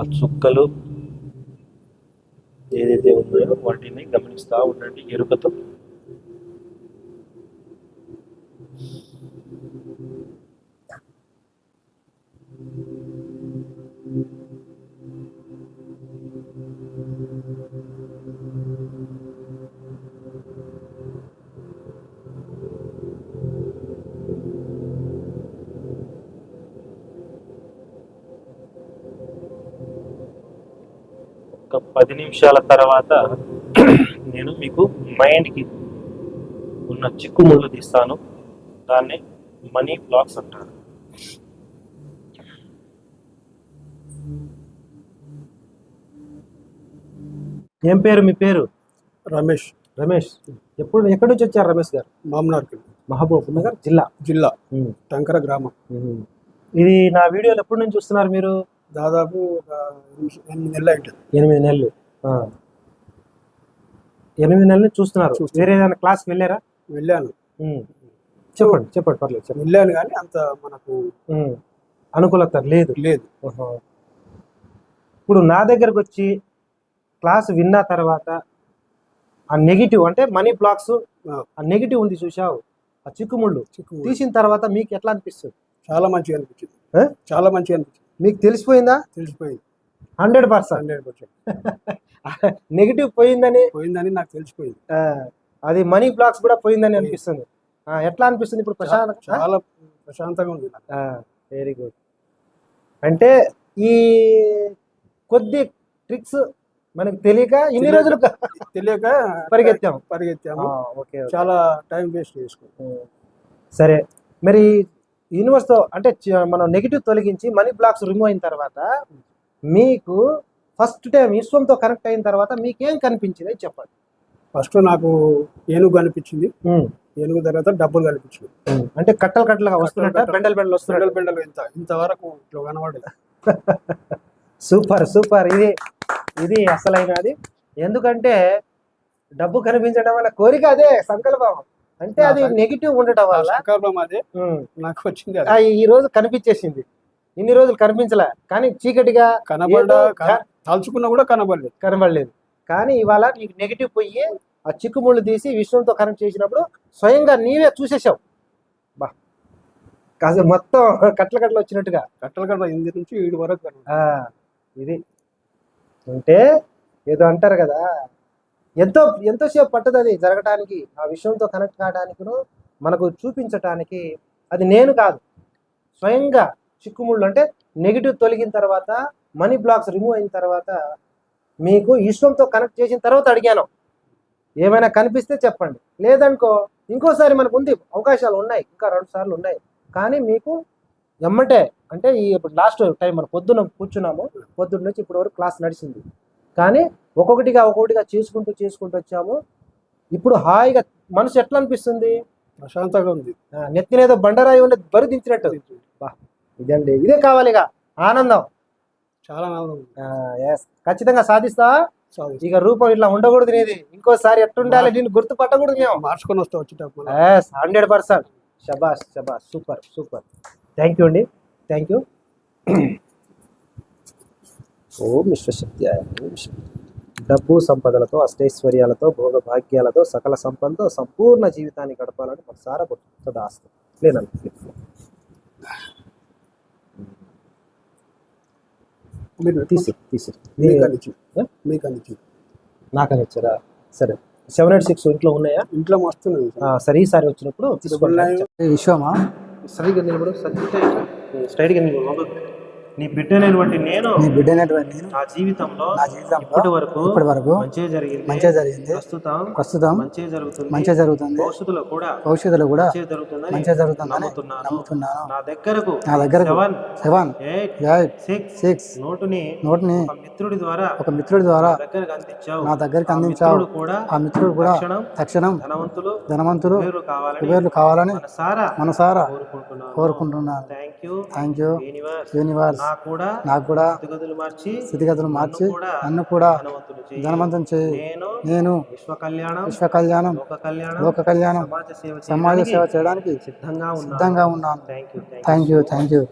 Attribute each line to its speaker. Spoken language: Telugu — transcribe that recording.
Speaker 1: ఆ చుక్కలు ఏదైతే ఉన్నాయో వాటిని గమనిస్తూ ఉండండి. ఎరుకతో ఒక పది నిమిషాల తర్వాత నేను మీకు మైండ్కి ఉన్న చిక్కుముళ్ళు తీస్తాను. దాన్ని మనీ బ్లాక్స్ అంటారు. ఏం పేరు? మీ పేరు?
Speaker 2: రమేష్.
Speaker 1: రమేష్. ఎప్పుడు ఎక్కడి నుంచి వచ్చారు రమేష్ గారు?
Speaker 2: మామనార్కి
Speaker 1: మహబూబ్ నగర్ జిల్లా?
Speaker 2: జిల్లా. టంకర గ్రామం.
Speaker 1: ఇది నా వీడియోలు ఎప్పటి నుంచి చూస్తున్నారు మీరు?
Speaker 2: దాదాపు ఒక ఎనిమిది నెలలు అయింటుంది
Speaker 1: ఎనిమిది నెలలు. ఎనిమిది నెలలు చూస్తున్నారు
Speaker 2: చూస్తున్నా.
Speaker 1: వేరే ఏదైనా క్లాస్కి వెళ్ళారా
Speaker 2: వెళ్ళాను.
Speaker 1: చెప్పండి చెప్పండి పర్లేదు చెప్పండి
Speaker 2: వెళ్ళాను కానీ అంత మనకు.
Speaker 1: అనుకూలత లేదు
Speaker 2: లేదు.
Speaker 1: ఇప్పుడు నా దగ్గరకు వచ్చి క్లాస్ విన్న తర్వాత ఆ నెగిటివ్ అంటే మనీ బ్లాక్స్
Speaker 2: ఆ.
Speaker 1: నెగిటివ్ ఉంది చూసావు ఆ చిక్కుముళ్ళు
Speaker 2: చిక్కు
Speaker 1: తీసిన తర్వాత మీకు ఎట్లా అనిపిస్తుంది
Speaker 2: చాలా మంచిగా అనిపించింది? చాలా మంచిగా అనిపించింది
Speaker 1: మీకు తెలిసిపోయిందా?
Speaker 2: తెలిసిపోయింది.
Speaker 1: Hundred percent.
Speaker 2: Hundred percent.
Speaker 1: Negative పోయిందని?
Speaker 2: పోయిందని నాకు తెలిసిపోయింది.
Speaker 1: అది మనీ బ్లాక్స్ కూడా పోయిందని అనిపిస్తుంది. ఎట్లా అనిపిస్తుంది ఇప్పుడు ప్రశాంత్
Speaker 2: చాలా ప్రశాంతంగా ఉంది
Speaker 1: వెరీ గుడ్ అంటే ఈ కొద్ది ట్రిక్స్ మనకు తెలియక ఇన్ని. రోజులు
Speaker 2: తెలియక
Speaker 1: పరిగెత్తాం.
Speaker 2: పరిగెత్తాము.
Speaker 1: ఓకే
Speaker 2: చాలా టైం వేస్ట్ చేసుకున్నాం
Speaker 1: సరే మరి యూనివర్స్తో అంటే మనం నెగిటివ్ తొలగించి మనీ బ్లాక్స్ రిమూవ్ అయిన తర్వాత మీకు ఫస్ట్ టైం విశ్వంతో కనెక్ట్ అయిన తర్వాత మీకేం కనిపించింది చెప్పండి.
Speaker 2: ఫస్ట్ నాకు ఏనుగు కనిపించింది. ఏనుగు తర్వాత డబ్బులు కనిపించింది.
Speaker 1: అంటే కట్టలు కట్టలుగా వస్తున్నట్ట. బెండల్ బెండల్ వస్తున్నట్టు.
Speaker 2: బెండలు ఇంత ఇంతవరకు ఇట్లా కనబడేది
Speaker 1: సూపర్ సూపర్. ఇది ఇది అసలైనది. ఎందుకంటే డబ్బు కనిపించడం వల్ల కోరిక అదే సంకల్పం. అంటే అది నెగిటివ్ ఉండటం వల్ల
Speaker 2: అదే. నాకు వచ్చింది
Speaker 1: ఈ రోజు కనిపించేసింది. ఇన్ని రోజులు కనిపించలే. కానీ చీకటిగా
Speaker 2: కనబడ్డ
Speaker 1: ఏదో
Speaker 2: కన- తలుచుకున్నా కూడా కనబడలేదు.
Speaker 1: కనబడలేదు. కానీ ఇవాళ నీకు నెగిటివ్ పోయి ఆ చిక్కుముళ్ళు తీసి విశ్వంతో కనెక్ట్ చేసినప్పుడు స్వయంగా నీవే చూసేసావు బా. కాసేపు మొత్తం కట్ల కట్టలు వచ్చినట్టుగా.
Speaker 2: కట్టలు కట్ట ఇంది నుంచి ఈడు వరకు
Speaker 1: ఇది. అంటే ఏదో అంటారు కదా ఎంతో ఎంతోసేపు పట్టదు అది జరగటానికి ఆ విషయంతో కనెక్ట్ కావడానికి మనకు చూపించటానికి అది నేను కాదు. స్వయంగా చిక్కుముళ్ళు అంటే నెగిటివ్ తొలగిన తర్వాత మనీ బ్లాక్స్ రిమూవ్ అయిన తర్వాత మీకు విశ్వంతో కనెక్ట్ చేసిన తర్వాత అడిగాను. ఏమైనా కనిపిస్తే చెప్పండి. లేదనుకో ఇంకోసారి మనకు ఉంది అవకాశాలు ఉన్నాయి ఇంకా రెండు సార్లు ఉన్నాయి. కానీ మీకు ఎమ్మటే అంటే ఈ ఇప్పుడు లాస్ట్ టైం మనం పొద్దున కూర్చున్నాము పొద్దున్న నుంచి ఇప్పటి వరకు క్లాస్ నడిచింది. కానీ ఒక్కొక్కటిగా ఒక్కొక్కటిగా చేసుకుంటూ చేసుకుంటూ వచ్చాము. ఇప్పుడు హాయిగా మనసు ఎట్లా అనిపిస్తుంది?
Speaker 2: ప్రశాంతంగా ఉంది.
Speaker 1: నెత్తినేదో బండరాయి ఉన్నది బరి దించినట్టు. ఇదండి. ఇదే కావాలిగా ఆనందం.
Speaker 2: చాలా ఆనందం
Speaker 1: ఎస్ ఖచ్చితంగా సాధిస్తా.
Speaker 2: సారీ.
Speaker 1: ఇక రూపం ఇట్లా ఉండకూడదు నీది. ఇంకోసారి ఎట్టుండాలి నేను గుర్తుపట్టకూడదు మేము.
Speaker 2: మార్చుకొని వస్తా వచ్చేటప్పుడు
Speaker 1: ఎస్ హండ్రెడ్ పర్సెంట్ శబాష్ శబాష్ సూపర్ సూపర్ థ్యాంక్ యూ అండి. థ్యాంక్ యూ ఓం విశ్వశక్తి డబ్బు సంపదలతో అష్టైశ్వర్యాలతో భోగ భాగ్యాలతో సకల సంపదతో సంపూర్ణ జీవితాన్ని గడపాలని ఒకసారి సదాస్తం లేనండి
Speaker 2: మీరు
Speaker 1: తీసి నాకని ఇచ్చారా? సరే. సెవెన్ ఎయిట్ సిక్స్ ఇంట్లో ఉన్నాయా?
Speaker 2: ఇంట్లో మస్తున్నాయి
Speaker 1: ఆ, సరే ఈసారి వచ్చినప్పుడు తీసుకోండి.
Speaker 2: విశ్వమా
Speaker 1: సరిగ్గా నిలబడు సరిగ్గా స్ట్రైట్గా నిలబడు. నీ బిడ్డనైనటువంటి నేను
Speaker 3: నీ బిడ్డైనటువంటి నేను
Speaker 1: నా జీవితంలో
Speaker 3: నా జీవితంలో
Speaker 1: ఇప్పటి వరకు
Speaker 3: ఇప్పటి వరకు
Speaker 1: మంచిగా జరిగింది.
Speaker 3: మంచిగా జరిగింది.
Speaker 1: ప్రస్తుతం
Speaker 3: ప్రస్తుతం
Speaker 1: మంచిగా జరుగుతుంది.
Speaker 3: మంచిగా జరుగుతుంది.
Speaker 1: భవిష్యత్తులో కూడా
Speaker 3: భవిష్యత్తులో కూడా
Speaker 1: మంచిగా జరుగుతుందని
Speaker 3: మంచిగా జరుగుతుందని
Speaker 1: నమ్ముతున్నాను. నా దగ్గరకు
Speaker 3: నా దగ్గరకు
Speaker 1: seven
Speaker 3: seven
Speaker 1: eight
Speaker 3: eight
Speaker 1: six
Speaker 3: six
Speaker 1: నోటుని
Speaker 3: నోట్ని
Speaker 1: ఒక మిత్రుడి ద్వారా
Speaker 3: ఒక మిత్రుడి ద్వారా
Speaker 1: దగ్గరకు అందించావు.
Speaker 3: నా దగ్గరికి అందించావు.
Speaker 1: మిత్రుడు కూడా
Speaker 3: ఆ మిత్రుడు కూడా
Speaker 1: తక్షణం
Speaker 3: తక్షణం
Speaker 1: ధనవంతులు
Speaker 3: ధనవంతులు
Speaker 1: కుబేరులు కావాలని మనసారా
Speaker 3: మనసారా
Speaker 1: కోరుకుంటున్నాను.
Speaker 3: కోరుకుంటున్నాను.
Speaker 1: Thank you
Speaker 3: thank you
Speaker 1: universe
Speaker 3: universe
Speaker 1: నాకు కూడా స్థితిగతులు మార్చి
Speaker 3: స్థితిగతులు మార్చి
Speaker 1: నన్ను కూడా.
Speaker 3: ధనవంతం చేయి.
Speaker 1: నేను విశ్వ కళ్యాణం లోక కళ్యాణం సమాజ సేవ చేయడానికి సిద్ధంగా ఉన్నాను.
Speaker 3: Thank you thank you